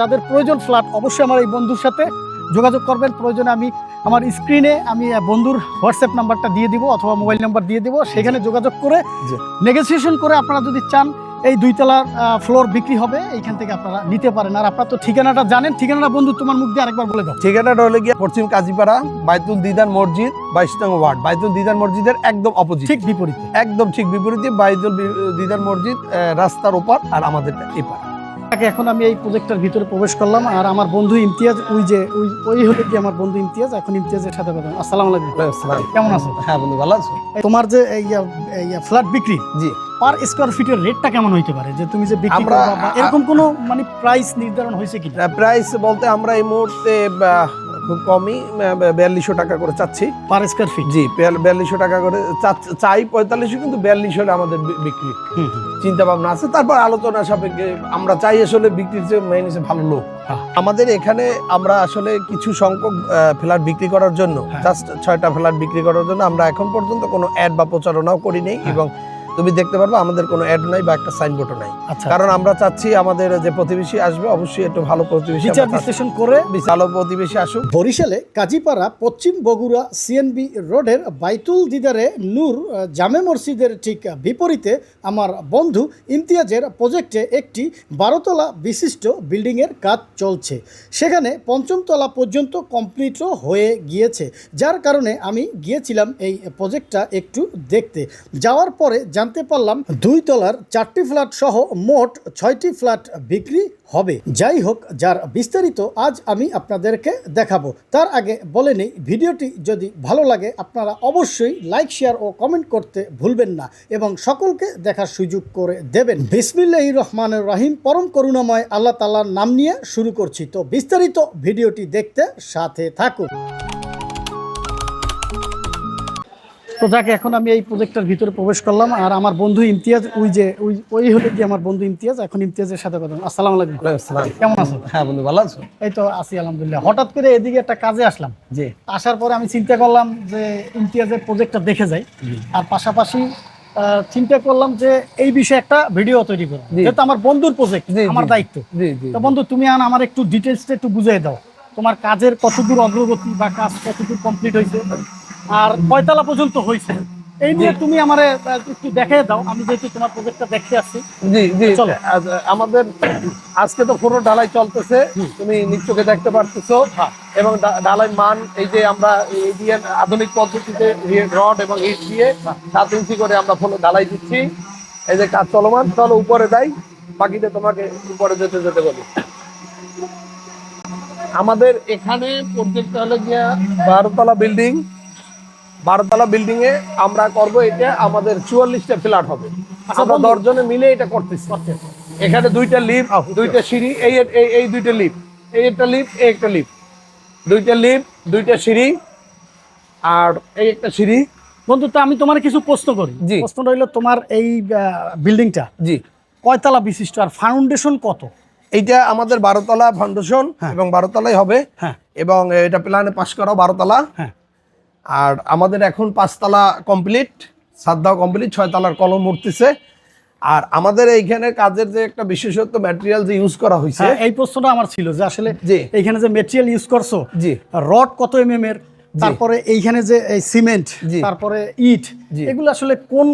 যাদের প্রয়োজন ফ্ল্যাট অবশ্যই আমার এই বন্ধুর সাথে যোগাযোগ করবেন। প্রয়োজনে আমি আমার স্ক্রিনে আমি বন্ধুর হোয়াটসঅ্যাপ নাম্বারটা দিয়ে দিব অথবা মোবাইল নাম্বার দিয়ে দিব। সেখানে যোগাযোগ করে। নেগোসিয়েশন করে আপনারা যদি চান এই দুইতলার ফ্লোর বিক্রি হবে এইখান থেকে আপনারা নিতে পারেন। আর আপনার তো ঠিকানাটা জানেন ঠিকানাটা বন্ধু তোমার মুখ দিয়ে আরেকবার বলে দাও। ঠিকানাটা হলে গিয়ে পশ্চিম কাজীপাড়া বাইতুল দিদার মসজিদ বাইশ নং ওয়ার্ড। বাইতুল দিদার মসজিদের একদম অপোজিট ঠিক বিপরীতে। একদম ঠিক বিপরীতে বাইতুল দিদার মসজিদ রাস্তার ওপার আর আমাদের এপার। এখন আমি এই প্রজেক্টটার ভিতরে প্রবেশ করলাম। আর আমার বন্ধু ইমতিয়াজ ওই যে ওই ওই হলে কি আমার বন্ধু ইমতিয়াজ এখন ইমতিয়াজের সাথে কথা আসসালামু আলাইকুম। কেমন আছো? হ্যাঁ বন্ধু ভালো আছো? তোমার যে এই ফ্ল্যাট বিক্রি জি। পার স্কোয়ার ফিটের রেটটা কেমন হইতে পারে? যে তুমি যে বিক্রি করবা এরকম কোনো মানে প্রাইস নির্ধারণ হয়েছে কি প্রাইস বলতে আমরা এই মুহূর্তে খুব কমই বিয়াল্লিশশো টাকা করে চাচ্ছি পার স্কোয়ার ফিট জি বিয়াল্লিশশো টাকা করে চাই পঁয়তাল্লিশশো কিন্তু বিয়াল্লিশ হলে আমাদের বিক্রি চিন্তা ভাবনা আছে তারপর আলোচনা সাপেক্ষে আমরা চাই আসলে বিক্রির যে মেইন হচ্ছে ভালো লোক হ্যাঁ। আমাদের এখানে আমরা আসলে কিছু সংখ্যক ফ্ল্যাট বিক্রি করার জন্য হ্যাঁ। জাস্ট ছয়টা ফ্ল্যাট বিক্রি করার জন্য আমরা এখন পর্যন্ত কোনো অ্যাড বা প্রচারণাও করি নেই হ্যাঁ। এবং তুমি দেখতে পারবে আমাদের কোনো অ্যাড নাই বা একটা সাইনবোর্ডও নাই। আচ্ছা। কারণ আমরা চাচ্ছি আমাদের যে প্রতিবেশী আসবে অবশ্যই একটু ভালো প্রতিবেশী বিচার বিশ্লেষণ করে ভালো প্রতিবেশী আসুক। বরিশালে কাজীপাড়া পশ্চিম বগুড়া সিএনবি রোডের বাইতুল দিদারে নূর জামে মসজিদের ঠিক বিপরীতে আমার বন্ধু ইমতিয়াজের প্রজেক্টে একটি বারোতলা বিশিষ্ট বিল্ডিংয়ের কাজ চলছে। সেখানে পঞ্চমতলা পর্যন্ত কমপ্লিটও হয়ে গিয়েছে। যার কারণে আমি গিয়েছিলাম এই প্রজেক্টটা একটু দেখতে। যাওয়ার পরে জানতে পারলাম, দুই তলার চারটি ফ্ল্যাট সহ মোট ছয়টি ফ্ল্যাট বিক্রি হবে। যাই হোক, যার বিস্তারিত আজ আমি আপনাদেরকে দেখাবো। তার আগে বলে নেই, ভিডিওটি যদি ভালো লাগে, আপনারা অবশ্যই লাইক, শেয়ার ও কমেন্ট করতে ভুলবেন না এবং সকলকে দেখার সুযোগ করে দেবেন। বিসমিল্লাহ রহমানের রহিম, পরম করুণাময় আল্লাহ তালার নাম নিয়ে শুরু করছি। তো বিস্তারিত ভিডিওটি দেখতে সাথে থাকুন। তো যাকে এখন আমি এই প্রজেক্টের ভিতরে প্রবেশ করলাম। আর আমার বন্ধু ইমতিয়াজ ওই যে ওই ওই হলে কি আমার বন্ধু ইমতিয়াজ এখন ইমতিয়াজের সাথে কথা। আসসালামু আলাইকুম। কেমন আছো? হ্যাঁ বন্ধু ভালো আছো? এই তো আছি আলহামদুলিল্লাহ। হঠাৎ করে এদিকে একটা কাজে আসলাম। জি। আসার পরে আমি চিন্তা করলাম যে ইমতিয়াজের প্রজেক্টটা দেখে যাই। আর পাশাপাশি চিন্তা করলাম যে এই বিষয়ে একটা ভিডিও তৈরি করব। জি। যেহেতু আমার বন্ধুর প্রজেক্ট আমার দায়িত্ব। তো বন্ধু তুমি আন আমার একটু ডিটেলসটা একটু বুঝিয়ে দাও। তোমার কাজের কতদূর অগ্রগতি বা কাজ কতদূর কমপ্লিট হয়েছে? আর কয়তলা পর্যন্ত হয়েছে এই নিয়ে তুমি আমারে একটু দেখে দাও। আমি যেহেতু তোমার প্রজেক্টটা দেখতে আসছি জি জি। চলো। আমাদের আজকে তো পুরো ঢালাই চলতেছে। তুমি নিশ্চয়ই দেখতে পারতেছো। হ্যাঁ। এবং ডা- ঢালাই মান এই যে আমরা দিয়ে আধুনিক পদ্ধতিতে রড এবং ইট দিয়ে সাত ইঞ্চি করে আমরা ফুলো ঢালাই দিচ্ছি। এই যে কাজ চলমান চলো উপরে যাই। বাকিটা তোমাকে উপরে যেতে যেতে বলি। আমাদের এখানে প্রজেক্ট হলো গিয়া বারোতলা বিল্ডিং বারোতলা বিল্ডিং এ আমরা করব এটা আমাদের চুয়াল্লিশটা ফ্ল্যাট হবে। আচ্ছা, আমরা। দশজনে মিলে এটা করতেছি। এখানে দুইটা লিফট দুইটা সিঁড়ি এই এই এই দুইটা লিফট এই একটা লিফট এই একটা লিফট দুইটা লিফট দুইটা সিঁড়ি আর এই একটা সিঁড়ি। বন্ধু তো আমি তোমার কিছু প্রশ্ন করি। জি। প্রশ্ন রইল তোমার এই বিল্ডিংটা জি। কয়তলা বিশিষ্ট আর ফাউন্ডেশন কত? এইটা আমাদের বারোতলা ফাউন্ডেশন হ্যাঁ। এবং বারোতলাই হবে। হ্যাঁ। এবং এটা প্ল্যানে পাস করা বারোতলা। হ্যাঁ। আর আমাদের এখন পাঁচতলা কমপ্লিট সাতটাও কমপ্লিট ছয়তলার কলম উঠতেছে আর আমাদের এইখানে কাজের যে একটা বিশেষত্ব ম্যাটেরিয়াল যে ইউজ করা হয়েছে হ্যাঁ, এই প্রশ্নটা আমার ছিল যে আসলে জি। এইখানে যে মেটেরিয়াল ইউজ করছ জি রড কত এমএম এর তারপরে এইখানে যে এই সিমেন্ট। তারপরে ইট। এগুলো আসলে কোন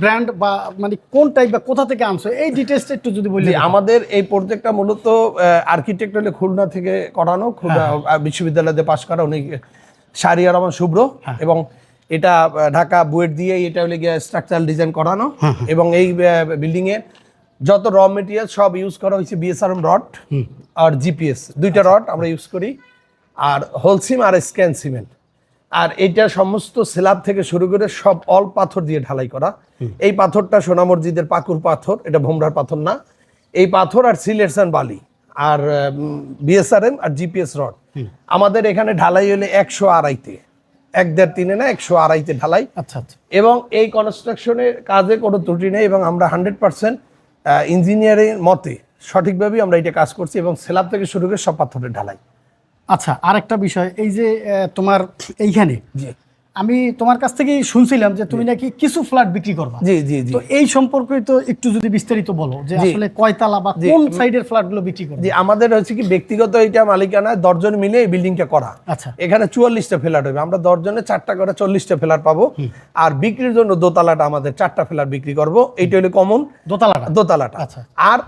ব্র্যান্ড বা মানে কোন টাইপ বা কোথা থেকে আনছো এই ডিটেলসটা একটু যদি বলি আমাদের এই প্রজেক্টটা মূলত আর্কিটেক্ট হলে খুলনা থেকে করানো খুলনা বিশ্ববিদ্যালয়তে পাশ করা উনি শাহরিয়ার রহমান শুভ্র এবং এটা ঢাকা বুয়েট দিয়ে এটা হলে গিয়ে স্ট্রাকচারাল ডিজাইন করানো এবং এই বিল্ডিং এর যত র মেটেরিয়াল সব ইউজ করা হয়েছে বিএসআরএম রড আর জিপিএস দুইটা রড আমরা ইউজ করি আর হোলসিম আর স্ক্যান সিমেন্ট আর এটা সমস্ত স্ল্যাব থেকে শুরু করে সব অল পাথর দিয়ে ঢালাই করা। এই পাথরটা সোনা মসজিদের পাকুর পাথর এটা ভোমরার পাথর না। এই পাথর আর সিলেটসান বালি। আর বিএসআরএম আর জিপিএস রড আমাদের এখানে ঢালাই হলে একশো আড়াইতে এক দেড় তিনে না একশো আড়াইতে ঢালাই। আচ্ছা আচ্ছা। এবং এই কনস্ট্রাকশনের কাজে কোনো ত্রুটি নেই এবং আমরা হান্ড্রেড পার্সেন্ট ইঞ্জিনিয়ারিং মতে সঠিকভাবেই আমরা এটা কাজ করছি এবং সেলাব থেকে শুরু করে সব পাথরের ঢালাই। আচ্ছা আরেকটা বিষয় এই যে তোমার এইখানে আমি তোমার কাছ থেকেই শুনছিলাম যে তুমি নাকি কিছু ফ্ল্যাট বিক্রি করবা। জি জি জি। তো এই সম্পর্কে তো একটু যদি বিস্তারিত বলো যে আসলে কয়তালা বা কোন সাইডের ফ্ল্যাটগুলো বিক্রি করবে? জি আমাদের হচ্ছে কি ব্যক্তিগত এটা মালিকানা দশজন মিলে এই বিল্ডিংটা করা। আচ্ছা। এখানে চুয়াল্লিশটা ফ্ল্যাট হবে। আমরা দশজনে চারটা করে চল্লিশটা ফ্ল্যাট পাবো। আর বিক্রির জন্য দোতলাটা আমাদের চারটা ফ্ল্যাট বিক্রি করব। এইটা হলো কমন দোতলাটা? দোতলাটা। আচ্ছা। আর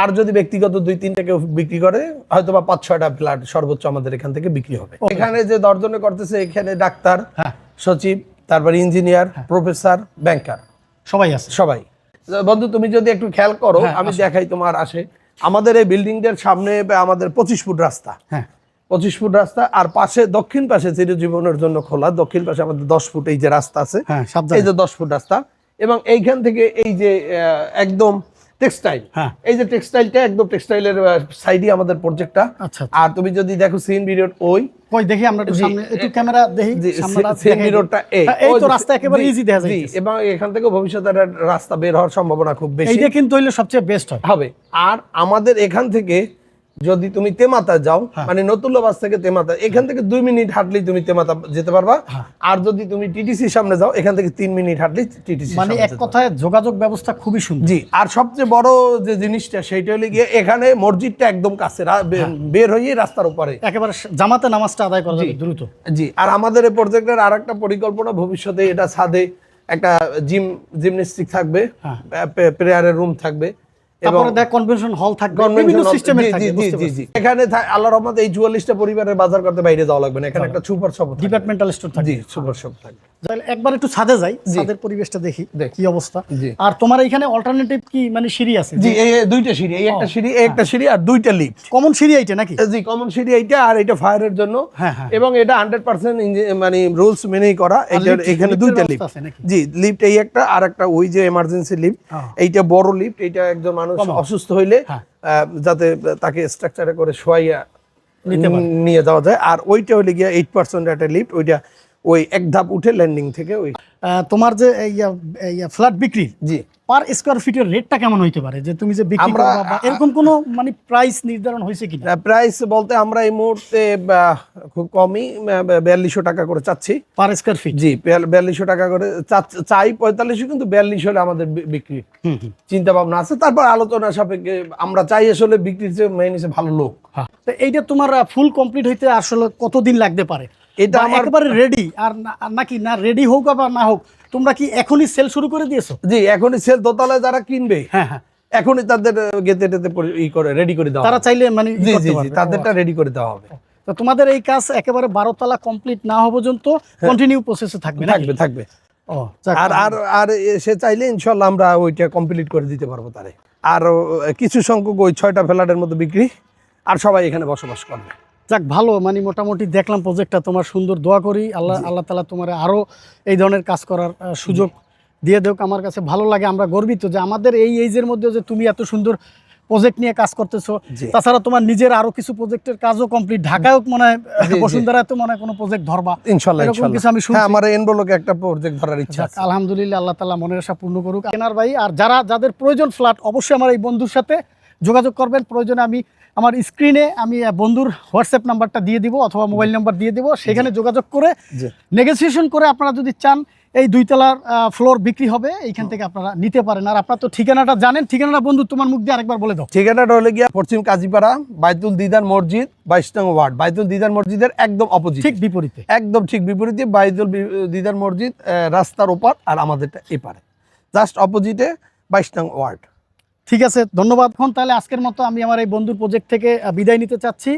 আর যদি ব্যক্তিগত দুই তিনটা কেউ বিক্রি করে হয়তো বা পাঁচ ছয়টা ফ্ল্যাট সর্বোচ্চ আমাদের এখান থেকে বিক্রি হবে। এখানে যে দশজনে করতেছে এখানে ডাক্তার হ্যাঁ। সচিব তারপর ইঞ্জিনিয়ার প্রফেসর ব্যাংকার সবাই আছে। সবাই। বন্ধু তুমি যদি একটু খেয়াল করো হ্যাঁ, আমি দেখাই তোমার আসে। আমাদের এই বিল্ডিংটার সামনে আমাদের পঁচিশ ফুট রাস্তা। হ্যাঁ। পঁচিশ ফুট রাস্তা আর পাশে দক্ষিণ পাশে চিরজীবনের জন্য খোলা দক্ষিণ পাশে আমাদের দশ ফুট এই যে রাস্তা আছে হ্যাঁ এই যে দশ ফুট রাস্তা। এবং এইখান থেকে এই যে একদম টেক্সটাইল হ্যাঁ। এই যে টেক্সটাইলটা একদম টেক্সটাইলের সাইডে আমাদের প্রজেক্টটা আচ্ছা আর তুমি যদি দেখো সিন ভিডিওর ওই ওই দেখি আমরা একটু সামনে একটু ক্যামেরা দেখি সিন ভিডিওটা এই। হ্যাঁ, এই তো রাস্তা একেবারে ইজি দেখা যায় এবং এখান থেকে ভবিষ্যতে রাস্তা বের হওয়ার সম্ভাবনা খুব বেশি। এইটা কিন্তু হইলে সবচেয়ে বেস্ট হবে। আর আমাদের এখান থেকে যদি তুমি তেমাতা যাও হ্যাঁ। মানে নতুল্লাবাস থেকে তেমাতা এখান থেকে দুই মিনিট হাঁটলেই তুমি তেমাতা যেতে পারবা হ্যাঁ। আর যদি তুমি টিটিসি সামনে যাও এখান থেকে তিন মিনিট হাঁটলেই টিটিসি মানে এক কথায় যোগাযোগ ব্যবস্থা খুবই সুন্দর জি আর সবচেয়ে বড় যে জিনিসটা সেইটা হলে গিয়ে এখানে মসজিদটা একদম কাছে হ্যাঁ। বের হয়ে রাস্তার উপরে একেবারে জামাতে নামাজটা আদায় করা যাবে দ্রুত জি আর আমাদের এই প্রজেক্টের আর একটা পরিকল্পনা ভবিষ্যতে এটা ছাদে একটা জিম জিমন্যাস্টিক থাকবে হ্যাঁ। প্রেয়ারের রুম থাকবে এখানে আল্লাহ রহমত এই চুয়াল্লিশটা পরিবারের বাজার করতে বাইরে যাওয়া লাগবে না। এখানে একটা সুপার শপ ডিপার্টমেন্টাল স্টোর থাকবে। সুপার শপ থাকবে। একবার একটু ছাদে যাই ছাদের পরিবেশটা দেখি কি অবস্থা। আর তোমার এখানে অল্টারনেটিভ কি মানে সিঁড়ি আছে? জি এই দুইটা সিঁড়ি এই একটা সিঁড়ি এই একটা সিঁড়ি আর দুইটা লিফট কমন সিঁড়ি এইটা নাকি? জি কমন সিঁড়ি এইটা আর এটা ফায়ারের জন্য। হ্যাঁ, হ্যাঁ। এবং এটা হান্ড্রেড পার্সেন্ট মানে রুলস মেনেই করা। এটা এখানে দুইটা লিফট জি লিফট এই একটা আর একটা ওই যে এমার্জেন্সি লিফট হ্যাঁ। এইটা বড় লিফট এইটা একজন মানুষ অসুস্থ হইলে হ্যাঁ। যাতে তাকে স্ট্রাকচারে করে শোয়াইয়া নিয়ে যাওয়া যায়। আর ওইটা হলে গিয়ে এইট পার্সেন্ট একটা লিফট ওইটা ওই এক ধাপ উঠে ল্যান্ডিং থেকে ওই তোমার যে ফ্ল্যাট বিক্রি? জি। পার স্কোয়ার ফিটের রেটটা কেমন হইতে পারে? যে তুমি যে বিক্রি করবা বা এরকম কোনো মানে প্রাইস নির্ধারণ হয়েছে কিনা? প্রাইস বলতে আমরা এই মুহূর্তে খুব কমই বিয়াল্লিশশো টাকা করে চাচ্ছি। পার স্কোয়ার ফিট জি বিয়াল্লিশশো টাকা করে চাই পঁয়তাল্লিশশো কিন্তু বিয়াল্লিশ হলে আমাদের বিক্রি। হুম হুম। চিন্তা ভাবনা আছে। তারপর আলোচনা সাপেক্ষে আমরা চাই আসলে বিক্রির যে মেইন হিসেবে ভালো লোক। তো এইটা তোমার ফুল কমপ্লিট হইতে আসলে কতদিন লাগতে পারে? এটা আমার- একেবারে রেডি আর নাকি না রেডি হোক বা না হোক তোমরা কি এখনই সেল শুরু করে দিয়েছ? জি এখনই সেল দোতলায় যারা কিনবে হ্যাঁ হ্যাঁ। এখনই তাদের গেতে টেতে ই করে রেডি করে দেওয়া তারা চাইলে মানে জি জি তাদেরটা রেডি করে দেওয়া হবে। তো তোমাদের এই কাজ একেবারে বারো তলা কমপ্লিট না হওয়া পর্যন্ত কন্টিনিউ প্রসেসে থাকবে থাকবে থাকবে। ও আর আর আর সে চাইলে ইনশাল্লাহ আমরা ওইটা কমপ্লিট করে দিতে পারব তারে। আর কিছু সংখ্যক ওই ছয়টা ফ্ল্যাটের মতো বিক্রি আর সবাই এখানে বসবাস করবে। যাক ভালো মানে মোটামুটি দেখলাম প্রজেক্টটা তোমার সুন্দর দোয়া করি। আল্লাহ আল্লাহ তালা তোমার আরও এই ধরনের কাজ করার সুযোগ দিয়ে দেওক আমার কাছে ভালো লাগে আমরা গর্বিত যে আমাদের এই এইজের মধ্যে যে তুমি এত সুন্দর প্রজেক্ট নিয়ে কাজ করতেছো। তাছাড়া তোমার নিজের আরও কিছু প্রজেক্টের কাজও কমপ্লিট ঢাকায়ও মনে হয়। বসুন্ধরা তো মনে হয় কোনো প্রজেক্ট ধরবা। ইনশাল্লাহ কিছু আমি শুনছি। হ্যাঁ আমার এনবলোকে একটা প্রজেক্ট ধরার ইচ্ছা আছে। আলহামদুলিল্লাহ আল্লাহ তালা মনের আশা পূর্ণ করুক। কেনার ভাই আর যারা যাদের প্রয়োজন ফ্ল্যাট অবশ্যই আমার এই বন্ধুর সাথে যোগাযোগ করবেন প্রয়োজনে আমি আমার স্ক্রিনে আমি বন্ধুর হোয়াটসঅ্যাপ নাম্বারটা দিয়ে দিব অথবা মোবাইল নাম্বার দিয়ে দিব সেখানে যোগাযোগ করে নেগোসিয়েশন করে আপনারা যদি চান এই দুইতলার ফ্লোর বিক্রি হবে এইখান থেকে আপনারা নিতে পারেন। আর আপনার তো ঠিকানাটা জানেন ঠিকানাটা বন্ধু তোমার মুখ দিয়ে আরেকবার বলে দাও। ঠিকানাটা হলে গিয়া পশ্চিম কাজীপাড়া বাইতুল দিদার মসজিদ বাইশ নং ওয়ার্ড। বাইতুল দিদার মসজিদের একদম অপোজিট ঠিক বিপরীতে। একদম ঠিক বিপরীতে বাইতুল দিদার মসজিদ রাস্তার ওপার আর আমাদেরটা এপারে। জাস্ট অপোজিটে বাইশ নং ওয়ার্ড। ঠিক আছে, ধন্যবাদ। তাহলে আজকের মতো আমি আমার এই বন্ধুর প্রজেক্ট থেকে বিদায় নিতে চাচ্ছি।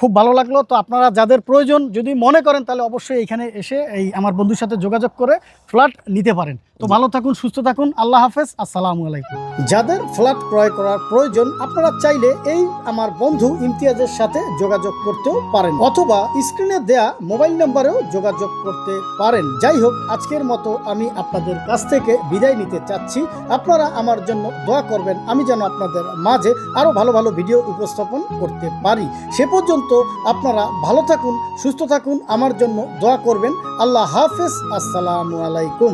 খুব ভালো লাগল। তো আপনারা যাদের প্রয়োজন যদি মনে করেন তাহলে অবশ্যই এখানে এসে এই আমার বন্ধুর সাথে যোগাযোগ করে ফ্ল্যাট নিতে পারেন। তো ভালো থাকুন সুস্থ থাকুন আল্লাহ হাফেজ আসসালামু আলাইকুম। যাদের ফ্ল্যাট ক্রয় করার প্রয়োজন আপনারা চাইলে এই আমার বন্ধু ইমতিয়াজের সাথে যোগাযোগ করতেও পারেন অথবা স্ক্রিনে দেয়া মোবাইল নাম্বারেও যোগাযোগ করতে পারেন। যাই হোক আজকের মতো আমি আপনাদের কাছ থেকে বিদায় নিতে চাচ্ছি। আপনারা আমার জন্য দোয়া করবেন আমি যেন আপনাদের মাঝে আরও ভালো ভালো ভিডিও উপস্থাপন করতে পারি। সে পর্যন্ত আপনারা ভালো থাকুন সুস্থ থাকুন আমার জন্য দোয়া করবেন। আল্লাহ হাফেজ আসসালামু আলাইকুম।